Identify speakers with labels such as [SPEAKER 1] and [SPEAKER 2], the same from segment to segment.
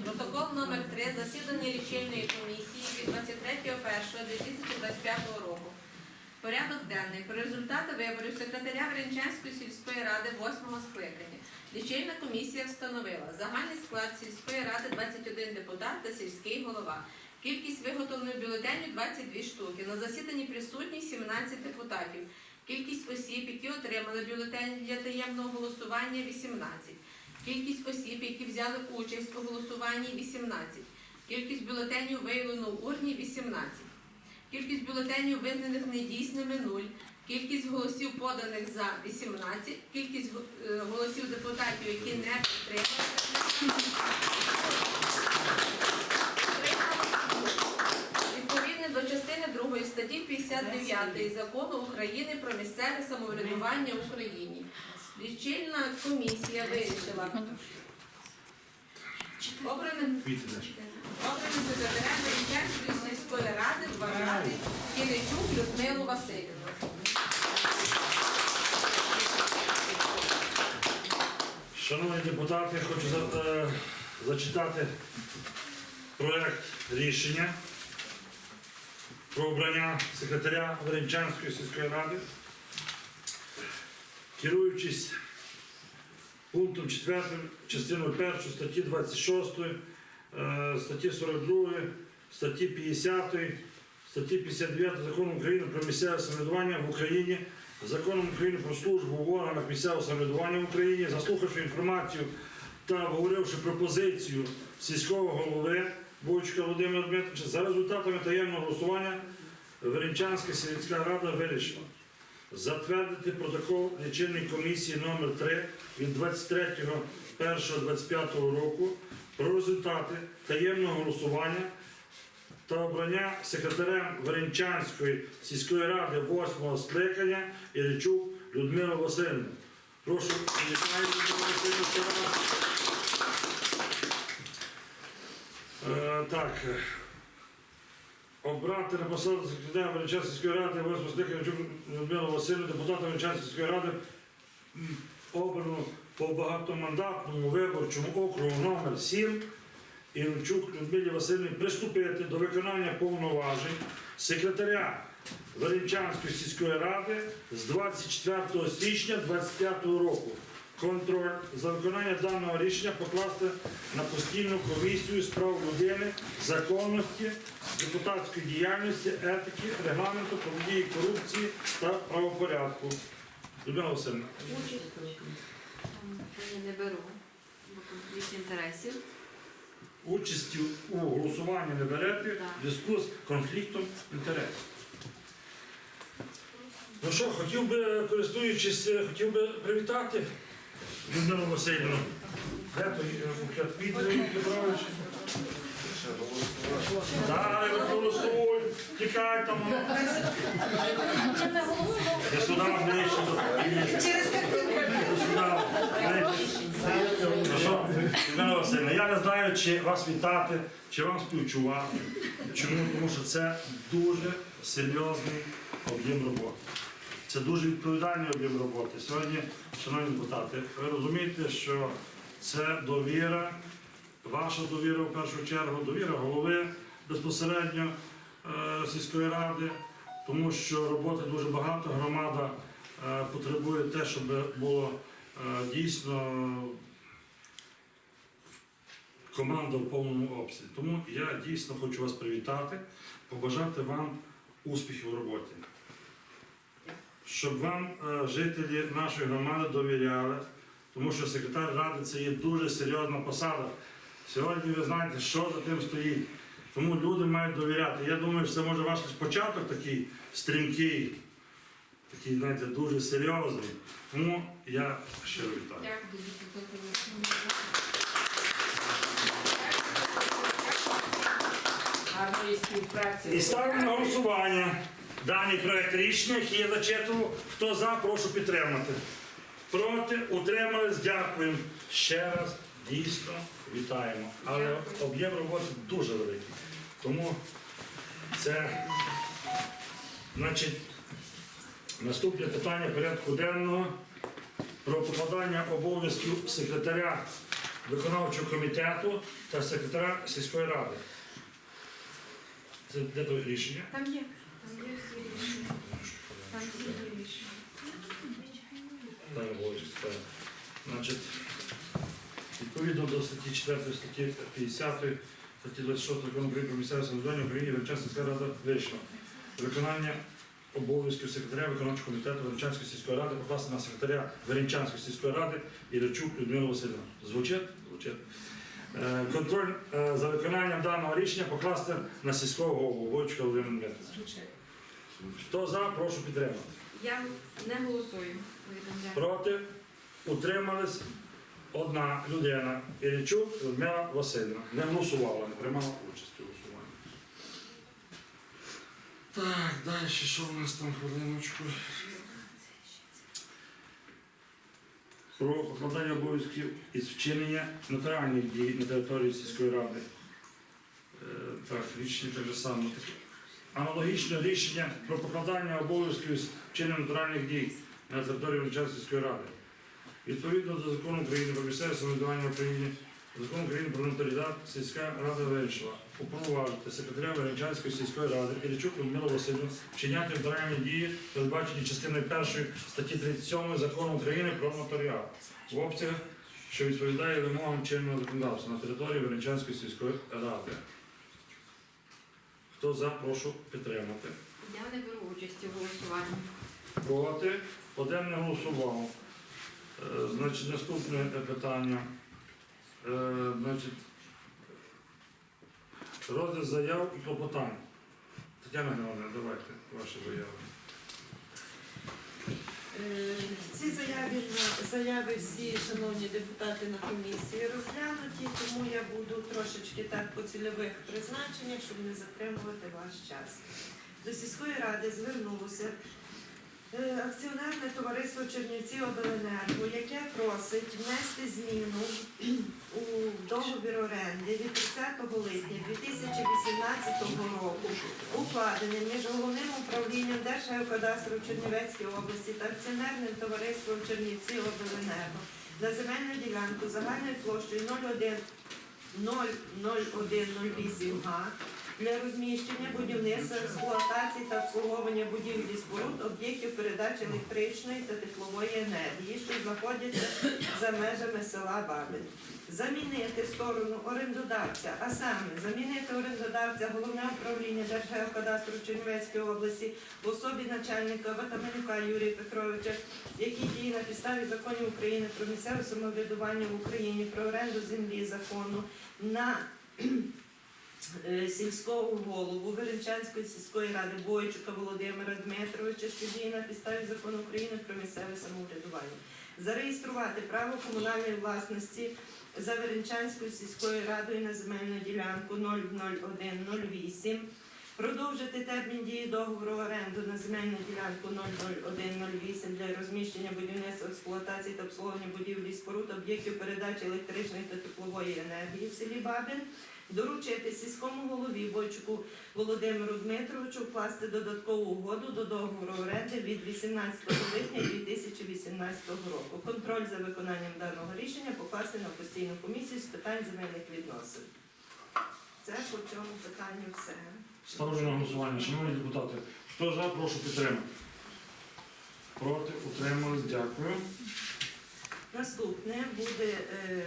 [SPEAKER 1] Протокол номер 3 засідання лічильної комісії від 23.01.2025 року. Порядок денний. Про результати виборів секретаря Веренчанської сільської ради 8 скликання. Лічильна комісія встановила загальний склад сільської ради 21 депутат та сільський голова. Кількість виготовлених бюлетенів 22 штуки. На засіданні присутні 17 депутатів. Кількість осіб, які отримали бюлетені для таємного голосування 18. Кількість осіб, які взяли участь у голосуванні 18. Кількість бюлетенів виявлено в урні 18. Кількість бюлетенів визнаних недійсними 0. Кількість голосів поданих за 18. Кількість е, голосів депутатів, які не підтримали. Відповідно до частини 2 статті 59 Закону України про місцеве самоврядування в Україні. Лічильна комісія вирішила обраним обраним секретарем Венечанської сільської ради вважати Кілечук Людмилу Васильівну.
[SPEAKER 2] Шановні депутати, хочу за- е, зачитати проект рішення про обрання секретаря Веренчанської сільської ради. Керуючись пунктом 4 частиною 1 статті 26, е, статті 42, статті 50, статті 59 Закону України про місцеве самоврядування в Україні, Законом України про службу в органах місцевого самоврядування в Україні, заслухавши інформацію та обговоривши пропозицію сільського голови Бойчука Володимира Дмитровича, за результатами таємного голосування Веренчанська сільська рада вирішила затвердити протокол лічильної комісії номер 3 від 23.01.25 року про результати таємного голосування та обрання секретарем Веренчанської сільської ради 8 скликання Іллічук Людмила Васильівна. Прошу, вітаю. Е, Так. Обрати на посаду секретаря сільської ради 8 Людмила Васильівна, депутата сільської ради, обрано по багатомандатному виборчому округу номер 7 Ірчук Людмилі Васильівні приступити до виконання повноважень секретаря Веренчанської сільської ради з 24 січня 2025 року. Контроль за виконання даного рішення покласти на постійну комісію з прав людини, законності, депутатської діяльності, етики, регламенту, протидії корупції та правопорядку. Людмила Васильівна.
[SPEAKER 1] Участь я не беру, бо конфлікт інтересів.
[SPEAKER 2] Участі у голосуванні не берете в зв'язку з конфліктом інтересів. Ну що, хотів би, користуючись, е, хотів би привітати Людмилу Васильівну. Де той е, букет квітів, Ігор Петрович? Голосуй, тікай там. Я сюди ближче до ближче. Ну Людмила Васильівна, я не знаю, чи вас вітати, чи вам співчувати. Чому? Тому що це дуже серйозний об'єм роботи. Це дуже відповідальний об'єм роботи. Сьогодні, шановні депутати, ви розумієте, що це довіра, ваша довіра в першу чергу, довіра голови безпосередньо е, сільської ради, тому що роботи дуже багато, громада е, потребує те, щоб було е, дійсно команда в повному обсязі. Тому я дійсно хочу вас привітати, побажати вам успіхів у роботі. Щоб вам е, жителі нашої громади довіряли, тому що секретар ради це є дуже серйозна посада. Сьогодні ви знаєте, що за тим стоїть. Тому люди мають довіряти. Я думаю, що це може ваш початок такий стрімкий, такий, знаєте, дуже серйозний. Тому я щиро вітаю.
[SPEAKER 1] Дякую.
[SPEAKER 3] гарної співпраці.
[SPEAKER 2] І ставлю на голосування даний проект рішення, який я зачитував. Хто за, прошу підтримати. Проти, утримались, дякуємо. Ще раз дійсно вітаємо. Але об'єм роботи дуже великий. Тому це, значить, наступне питання порядку денного про покладання обов'язків секретаря виконавчого комітету та секретаря сільської ради. Це де то рішення?
[SPEAKER 1] Там є.
[SPEAKER 2] Значить, відповідно до статті 4 статті 50 статті 26 закону України про місцеве самоврядування в Україні Верчанська рада вийшла. Виконання обов'язків секретаря виконавчого комітету Верчанської сільської ради покласти на секретаря Веренчанської сільської ради Іричук Людмилу Васильівну. Звучить? Звучить. Е, Контроль е, за виконанням даного рішення покласти на сільського голову Войчка Володимира Дмитрича. Хто за, прошу підтримати.
[SPEAKER 1] Я не голосую.
[SPEAKER 2] Проти утримались одна людина. Ілічук Людмила Васильівна. Не голосувала, не приймала участь у голосуванні. Так, далі що в нас там хвилиночку? Про покладання обов'язків із вчинення нотаріальних дій на території сільської ради. Е, Так, рішення так же саме. Аналогічне рішення про покладання обов'язків із вчинення нотаріальних дій на території Венчанської ради. Відповідно до закону України про місцеве самоврядування в закону України про нотаріат, сільська рада вирішила уповноважити секретаря Веренчанської сільської ради Ілічук Людмилу Васильівну вчиняти нотаріальні дії, передбачені частиною 1 статті 37 закону України про нотаріат в обсягах, що відповідає вимогам чинного законодавства на території Веренчанської сільської ради. Хто за, прошу підтримати.
[SPEAKER 1] Я не беру участі у голосуванні.
[SPEAKER 2] Проти. Один не голосував. Е, Значить, наступне питання. Е, Значить, розгляд заяв і клопотань. Тетяна Георгіївна, давайте ваші заяви.
[SPEAKER 3] Е, Ці заяви, заяви всі, шановні депутати, на комісії розглянуті, тому я буду трошечки так по цільових призначеннях, щоб не затримувати ваш час. До сільської ради звернулося акціонерне товариство Чернівці Обленерго, яке просить внести зміну у договір оренди від 30 липня 2018 року укладений між головним управлінням Держгеокадастру в Чернівецькій області та акціонерним товариством Чернівці Обленерго на земельну ділянку загальною площею 01 00108 га для розміщення будівництва, експлуатації та обслуговування будівлі споруд об'єктів передачі електричної та теплової енергії, що знаходяться за межами села Бабин. Замінити сторону орендодавця, а саме замінити орендодавця головне управління Держгеокадастру в Чернівецькій області в особі начальника Ватаменюка Юрія Петровича, який діє на підставі законів України про місцеве самоврядування в Україні, про оренду землі закону на сільського голову Веренчанської сільської ради Бойчука Володимира Дмитровича, що діє на підставі закону України про місцеве самоврядування. Зареєструвати право комунальної власності за Веренчанською сільською радою на земельну ділянку 00108, продовжити термін дії договору оренду на земельну ділянку 00108 для розміщення будівництва, експлуатації та обслуговування будівлі і споруд об'єктів передачі електричної та теплової енергії в селі Бабин, доручити сільському голові Бойчуку Володимиру Дмитровичу вкласти додаткову угоду до договору оренди від 18 липня 2018 року. Контроль за виконанням даного рішення покласти на постійну комісію з питань земельних відносин. Це по цьому питанню все.
[SPEAKER 2] Ставлю на голосування. Шановні депутати, хто за, прошу підтримати. Проти, утримались, дякую.
[SPEAKER 3] Наступне буде е,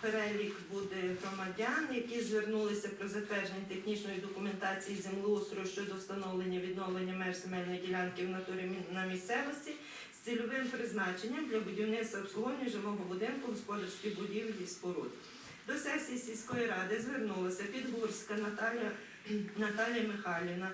[SPEAKER 3] перелік буде громадян, які звернулися про затвердження технічної документації землеустрою щодо встановлення відновлення меж земельної ділянки в натурі на місцевості з цільовим призначенням для будівництва обслуговування жилого будинку, господарських будівель і споруд. До сесії сільської ради звернулася Підгурська Наталія, Наталія Михайлівна,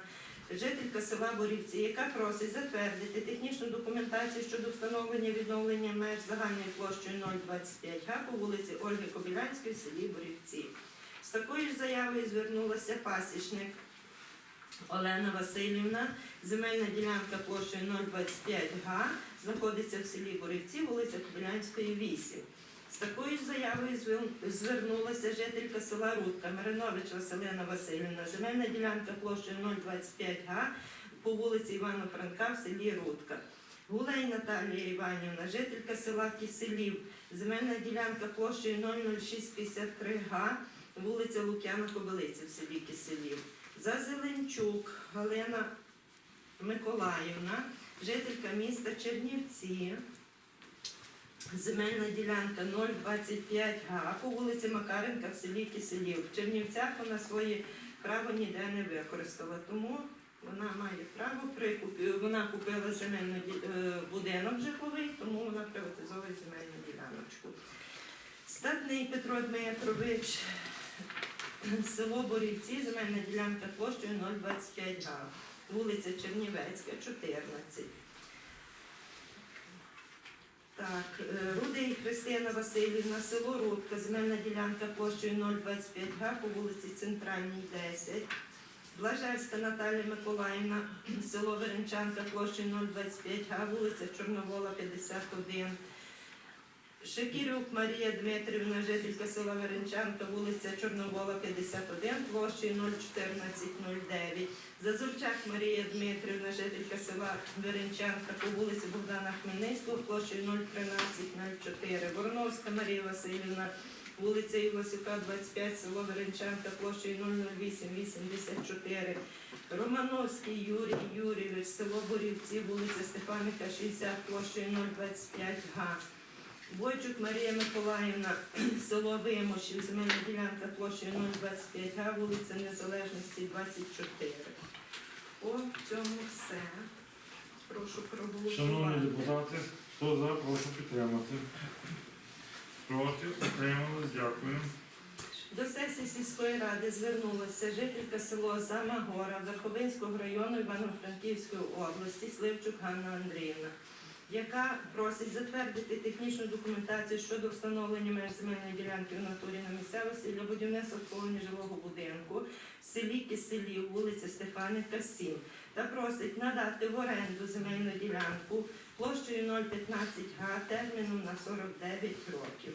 [SPEAKER 3] жителька села Борівці, яка просить затвердити технічну документацію щодо встановлення відновлення меж загальною площею 025 га по вулиці Ольги Кобилянської в селі Борівці. З такою ж заявою звернулася пасічник Олена Васильівна. Земельна ділянка площею 025 га знаходиться в селі Борівці, вулиця Кобилянської, 8. З такою заявою звернулася жителька села Рудка Маринович Василина Васильівна. Земельна ділянка площею 025 га по вулиці Івана Франка в селі Рудка. Гулей Наталія Іванівна, жителька села Киселів, земельна ділянка площею 00653 га, вулиця Лук'яна Кобилиці в селі Киселів. Зазеленчук Галина Миколаївна, жителька міста Чернівці, земельна ділянка 025 га по вулиці Макаренка в селі Киселів. В Чернівцях вона своє право ніде не використала, тому вона має право прикупі. Вона купила земельну е, будинок житловий, тому вона приватизовує земельну діляночку. Статний Петро Дмитрович, село Борівці, земельна ділянка площею 025 га, вулиця Чернівецька, 14. Так, е, Рудий Христина Васильівна, село Рудка, земельна ділянка площею 025 га по вулиці Центральній, 10. Блажевська Наталія Миколаївна, село Веренчанка, площею 025 га, вулиця Чорновола, 51. Шекірюк Марія Дмитрівна, жителька села Веренчанка, вулиця Чорновола, 51, площею 01409. Зазурчак Марія Дмитрівна, жителька села Веренчанка, по вулиці Богдана Хмельницького, площею 01304. Вороновська Марія Васильівна, вулиця Івасюка, 25, село Веренчанка, площею 00884. Романовський Юрій Юрійович, село Борівці, вулиця Степаника, 60, площею 025 га. Бойчук Марія Миколаївна, село Вимошів, земельна ділянка площею 025 га, вулиця Незалежності, 24. По цьому все. Прошу
[SPEAKER 2] Шановні
[SPEAKER 3] проголосувати.
[SPEAKER 2] депутати, хто за, прошу підтримати. Проти, утримались, дякую.
[SPEAKER 3] До сесії сільської ради звернулася жителька село Замагора Верховинського району Івано-Франківської області Сливчук Ганна Андріївна, яка просить затвердити технічну документацію щодо встановлення меж земельної ділянки в натурі на місцевості для будівництва колоні жилого будинку в селі Киселі, вулиця Стефаника, 7, та просить надати в оренду земельну ділянку площею 015 га терміном на 49 років.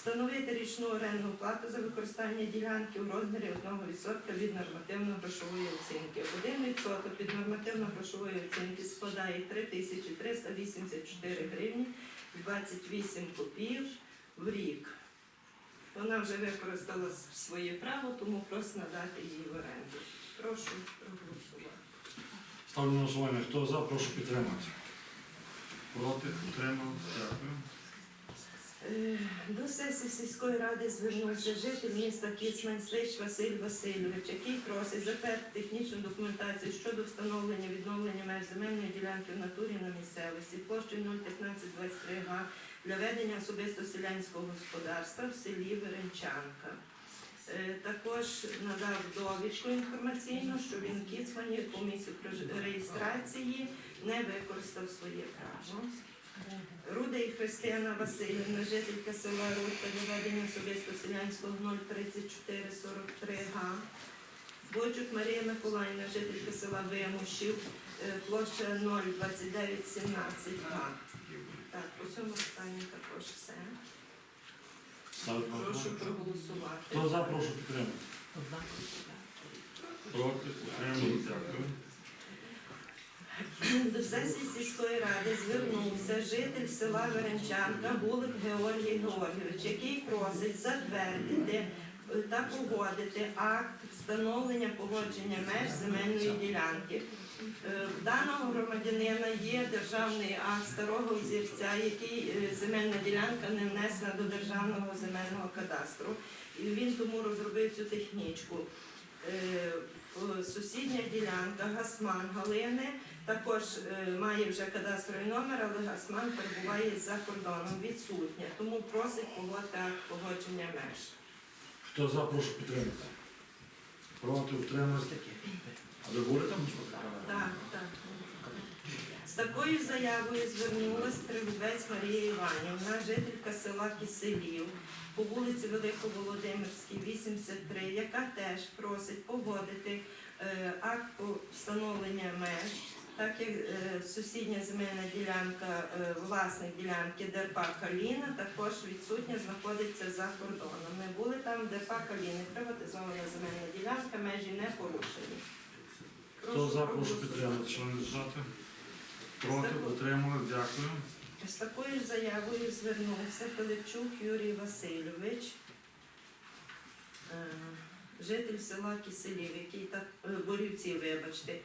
[SPEAKER 3] Встановити річну орендну плату за використання ділянки у розмірі 1% від нормативно-грошової оцінки. 1% від нормативно-грошової оцінки складає 3384 гривні 28 копійок в рік. Вона вже використала своє право, тому просить надати їй в оренду. Прошу проголосувати.
[SPEAKER 2] Ставлю на голосування. Хто за, прошу підтримати. Проти, утримались, дякую.
[SPEAKER 3] Е, До сесії сільської ради звернувся житель міста Кіцмань Слич Василь Васильович, який просить затвердити технічну документацію щодо встановлення відновлення меж земельної ділянки в натурі на місцевості площею 01523 га для ведення особисто селянського господарства в селі Веренчанка. Е, Також надав довідку інформаційну, що він Кіцмані по місцю реєстрації не використав своє право. Рудий Христина Васильівна, жителька села Рудка, доведення особисто селянського 03443 га. Бойчук Марія Миколаївна, жителька села Вимушів, е, площа 02917 га. Так, по цьому останньому також все.
[SPEAKER 2] На
[SPEAKER 3] Прошу
[SPEAKER 2] голосування.
[SPEAKER 3] проголосувати.
[SPEAKER 2] Хто за, прошу підтримати. Проти, утримались, дякую.
[SPEAKER 3] До сесії сільської ради звернувся житель села Веренчанка Булик Георгій Георгійович, який просить затвердити та погодити акт встановлення погодження меж земельної ділянки. Е, В даного громадянина є державний акт старого взірця, який е, земельна ділянка не внесена до державного земельного кадастру. І він тому розробив цю технічку. Е, Сусідня ділянка Гасман Галини також е, має вже кадастровий номер, але Гасман перебуває за кордоном, відсутня. Тому просить погодити акт погодження меж.
[SPEAKER 2] Хто за, прошу підтримати. Проти, утримались. А ви будете?
[SPEAKER 3] Так, так. З такою заявою звернулась Тригубець Марія Іванівна, жителька села Киселів по вулиці Великоволодимирській, 83, яка теж просить погодити е, акт встановлення меж, так як е, сусідня земельна ділянка, е, власник ділянки Дерпа Каліна також відсутня, знаходиться за кордоном. Ми були там, Дерпа Каліни, приватизована земельна ділянка, межі не порушені.
[SPEAKER 2] Хто за, прошу підтримати, шановні депутати. Проти, утримали, дякую.
[SPEAKER 3] З такою ж заявою звернувся Пилипчук Юрій Васильович, е, житель села Киселів, який так, е, Борівці, вибачте,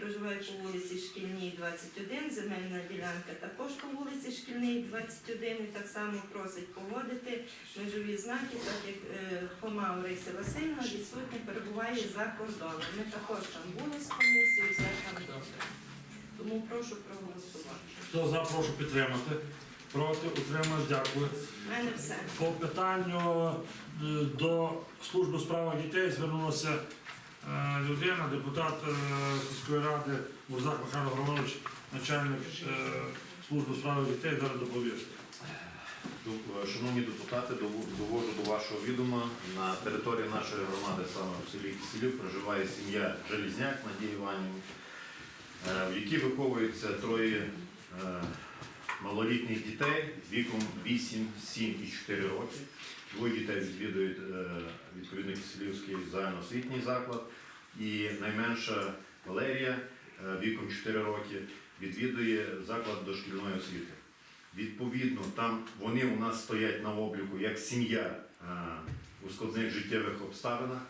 [SPEAKER 3] проживає по вулиці Шкільній, 21, земельна ділянка також по вулиці Шкільній, 21, і так само просить погодити межові знаки, так як е, Хома Орися Васильівна відсутня перебуває за кордоном. Ми також там були з комісією, все там добре. Тому прошу проголосувати.
[SPEAKER 2] Хто за, прошу підтримати. Проти, утримали, дякую.
[SPEAKER 3] Мене все.
[SPEAKER 2] По питанню е, до служби у справах дітей звернулася е, людина, депутат е, сільської ради Мурзак Михайло Григорович, начальник е, служби у справах дітей, зараз доповість.
[SPEAKER 4] Шановні депутати, довожу до вашого відома, на території нашої громади, саме в селі Киселів, проживає сім'я Желізняк Надії Іванівни, е, в якій виховується троє е, малолітніх дітей віком 8, 7 і 4 роки. Двоє дітей відвідують е, відповідно Киселівський загальноосвітній заклад, і найменша Валерія е, віком 4 роки відвідує заклад дошкільної освіти. Відповідно, там вони у нас стоять на обліку як сім'я е, у складних життєвих обставинах.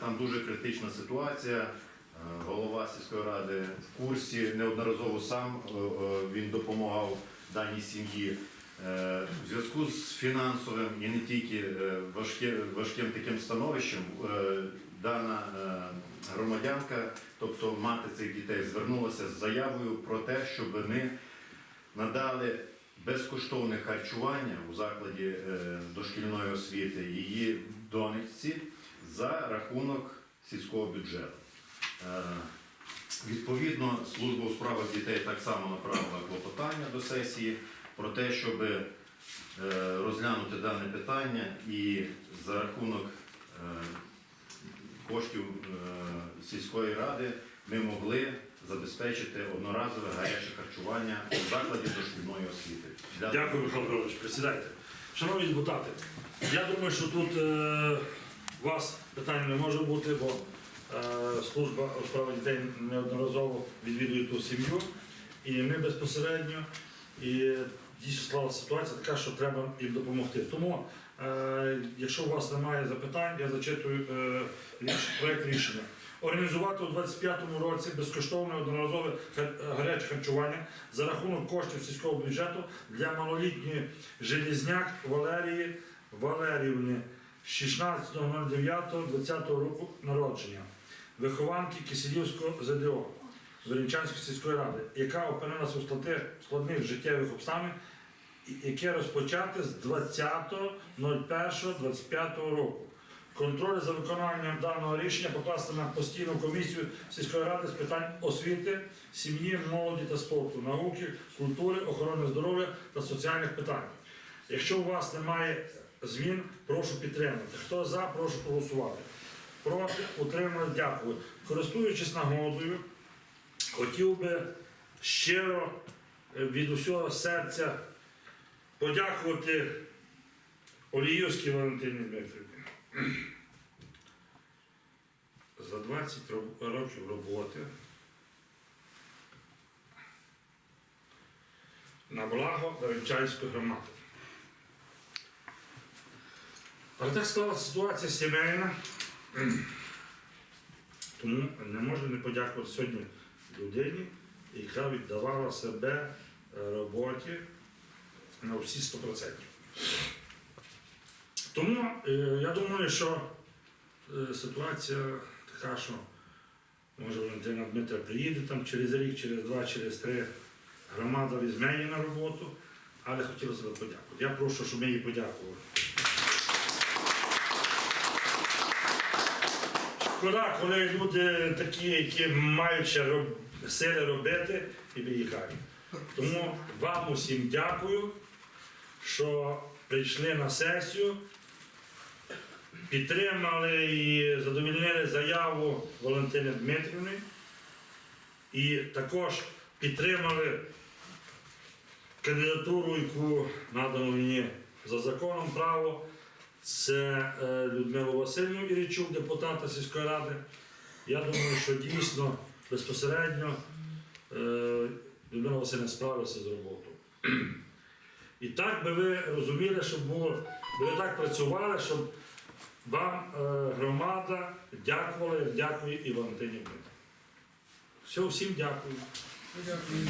[SPEAKER 4] Там дуже критична ситуація. Голова сільської ради в курсі неодноразово сам він допомагав даній сім'ї. Е, В зв'язку з фінансовим і не тільки е, важке- важким таким становищем, е, дана громадянка, тобто мати цих дітей, звернулася з заявою про те, щоб ми надали безкоштовне харчування у закладі дошкільної освіти її донечці за рахунок сільського бюджету. Відповідно, служба у справах дітей так само направила клопотання до сесії про те, щоб е, розглянути дане питання і за рахунок е, коштів е, сільської ради ми могли забезпечити одноразове гаряче харчування у закладі дошкільної освіти. Для
[SPEAKER 2] Дякую, Михайло Григорович. Присідайте. Шановні депутати, я думаю, що тут е, вас питань не може бути, бо е, служба у справах дітей неодноразово відвідує ту сім'ю, і ми безпосередньо, і дійсно склалася ситуація така, що треба їм допомогти. Тому, е, якщо у вас немає запитань, я зачитую е, проект рішення. Організувати у 25-му році безкоштовне одноразове гаряче харчування за рахунок коштів сільського бюджету для малолітньої Желізняк Валерії Валерівни 16.09.20 року народження, вихованки Киселівського ЗДО Веренчанської сільської ради, яка опинилася у складних- складних життєвих обставин, яке розпочати з 20.01.25 року. Контроль за виконанням даного рішення покласти на постійну комісію сільської ради з питань освіти, сім'ї, молоді та спорту, науки, культури, охорони здоров'я та соціальних питань. Якщо у вас немає змін, прошу підтримати. Хто за, прошу проголосувати. Проти, утримали, дякую. Користуючись нагодою, хотів би щиро е, від усього серця подякувати Оліївській Валентині Дмитрівні. За 20 років роботи на благо Даренчанської громади. Але так склалася ситуація сімейна, тому не можу не подякувати сьогодні людині, яка віддавала себе е, роботі на всі 100%. Тому е, я думаю, що е, ситуація така, що може Валентина Дмитра приїде там через рік, через два, через три, громада візьме її на роботу, але хотілося б подякувати. Я прошу, щоб ми їй подякували. Шкода, коли люди такі, які мають ще сили робити і виїхають. Тому вам усім дякую, що прийшли на сесію, підтримали і задовільнили заяву Валентини Дмитрівни і також підтримали кандидатуру, яку надано мені за законом право. Це е, Людмила Васильівна Іричук, депутата сільської ради. Я думаю, що дійсно безпосередньо е, Людмила Васильівна справилася з роботою. І так би ви розуміли, щоб було, би ви так працювали, щоб вам е, громада дякувала, як дякує і Валентині. Все, всім дякую.
[SPEAKER 5] Дякую.